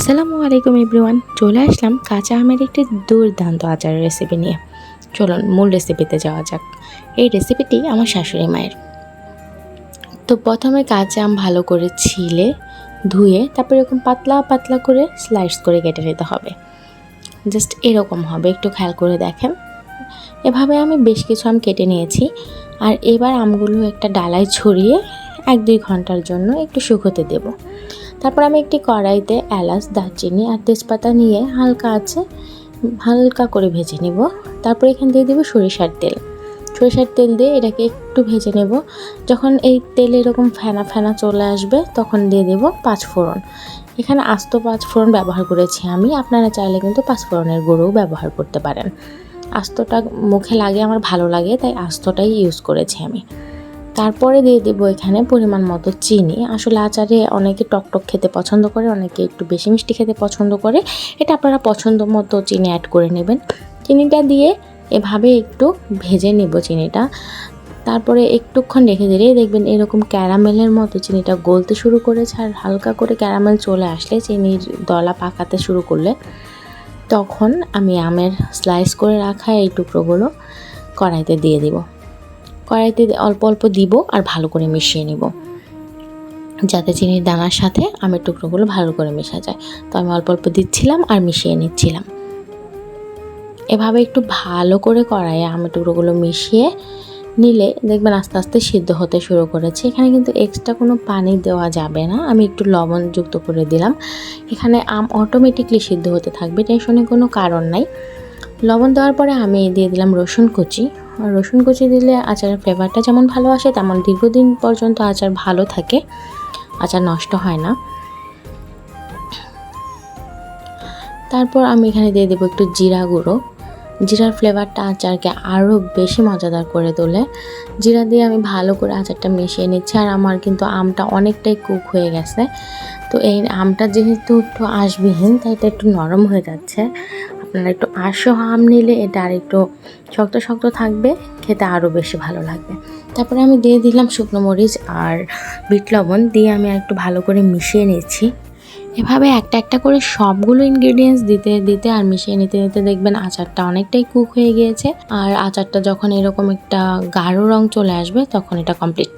আসসালামু আলাইকুম এভরিওয়ান, চলে আসলাম কাঁচা আমের একটি দুর্দান্ত আচারের রেসিপি নিয়ে। চলুন মূল রেসিপিতে যাওয়া যাক। এই রেসিপিটি আমার শাশুড়ি মায়ের। তো প্রথমে কাঁচা আম ভালো করে ছিলে, ধুয়ে তারপর এরকম পাতলা পাতলা করে স্লাইস করে কেটে নিতে হবে। জাস্ট এরকম হবে, একটু খেয়াল করে দেখেন। এভাবে আমি বেশ কিছু আম কেটে নিয়েছি। আর এবার আমগুলো একটা ডালায় ছড়িয়ে এক দুই ঘণ্টার জন্য একটু শুকোতে দেবো। তারপর আমি একটি কড়াইতে এলাচ, দারচিনি আর তেজপাতা নিয়ে হালকা আছে, হালকা করে ভেজে নেব। তারপর এখান দিয়ে দেবো সরিষার তেল। সরিষার তেল দিয়ে এটাকে একটু ভেজে নেব। যখন এই তেল এরকম ফেনা ফেনা চলে আসবে, তখন দিয়ে দেবো পাঁচ ফোড়ন এখানে আস্ত পাঁচ ফোড়ন ব্যবহার করেছি আমি। আপনারা চাইলে কিন্তু পাঁচ ফোড়নের গুঁড়োও ব্যবহার করতে পারেন। আস্তটা মুখে লাগে, আমার ভালো লাগে, তাই আস্তটাই ইউজ করেছি আমি। তারপরে দিয়ে দেবো এখানে পরিমাণ মতো চিনি। আসলে আচারে অনেকে টকটক খেতে পছন্দ করে, অনেকে একটু বেশি মিষ্টি খেতে পছন্দ করে। এটা আপনারা পছন্দ মতো চিনি অ্যাড করে নেবেন। চিনিটা দিয়ে এভাবে একটু ভেজে নেব চিনিটা। তারপরে একটুক্ষণ রেখে দিলে দেখবেন এরকম ক্যারামেলের মতো চিনিটা গলতে শুরু করেছে আর হালকা করে ক্যারামেল চলে আসলে চিনির দলা পাকাতে শুরু করলে। তখন আমি আমের স্লাইস করে রাখা এই টুকরোগুলো কড়াইতে দিয়ে দিব। কড়াইতে অল্প অল্প দিব আর ভালো করে মিশিয়ে নিব। যাতে চিনির দানার সাথে আমের টুকরোগুলো ভালো করে মেশা যায়। তো আমি অল্প অল্প দিচ্ছিলাম আর মিশিয়ে নিচ্ছিলাম। এভাবে একটু ভালো করে কড়াইয়ে আমের টুকরোগুলো মিশিয়ে নিলে দেখবেন আস্তে আস্তে সিদ্ধ হতে শুরু করেছে। এখানে কিন্তু এক্সট্রা কোনো পানি দেওয়া যাবে না। আমি একটু লবণ যুক্ত করে দিলাম। এখানে আম অটোমেটিকলি সিদ্ধ হতে থাকবে, টেনশনের কোনো কারণ নাই। লবণ দেওয়ার পরে আমি দিয়ে দিলাম রসুন কুচি। রসুন কুচি দিলে আচারের ফ্লেভারটা যেমন ভালো আসে, তেমন দীর্ঘদিন পর্যন্ত আচার ভালো থাকে। আচার নষ্ট হয় না। তারপর আমি এখানে দিয়ে দেবো একটু জিরা গুঁড়ো। জিরার ফ্লেভারটা আচারকে আরও বেশি মজাদার করে তোলে। জিরা দিয়ে আমি ভালো করে আচারটা মিশিয়ে নিচ্ছি, আর আমার কিন্তু আমটা অনেকটাই কুক হয়ে গেছে। তো এই আমটা যেহেতু একটু আসবিহীন তাই এটা একটু নরম হয়ে যাচ্ছে। আপনারা একটু আঁশসহ আম নিলে এটা আর একটু শক্ত শক্ত থাকবে, খেতে আরও বেশি ভালো লাগবে। তারপরে আমি দিয়ে দিলাম শুকনো মরিচ আর বিট লবণ, দিয়ে আমি একটু ভালো করে মিশিয়ে নিচ্ছি। এভাবে একটা একটা করে সবগুলো ইনগ্রিডিয়েন্টস দিতে দিতে আর মিশিয়ে নিতে নিতে দেখবেন আচারটা অনেকটাই কুক হয়ে গিয়েছে। আর আচারটা যখন এরকম একটা গাঢ় রং চলে আসবে, তখন এটা কমপ্লিট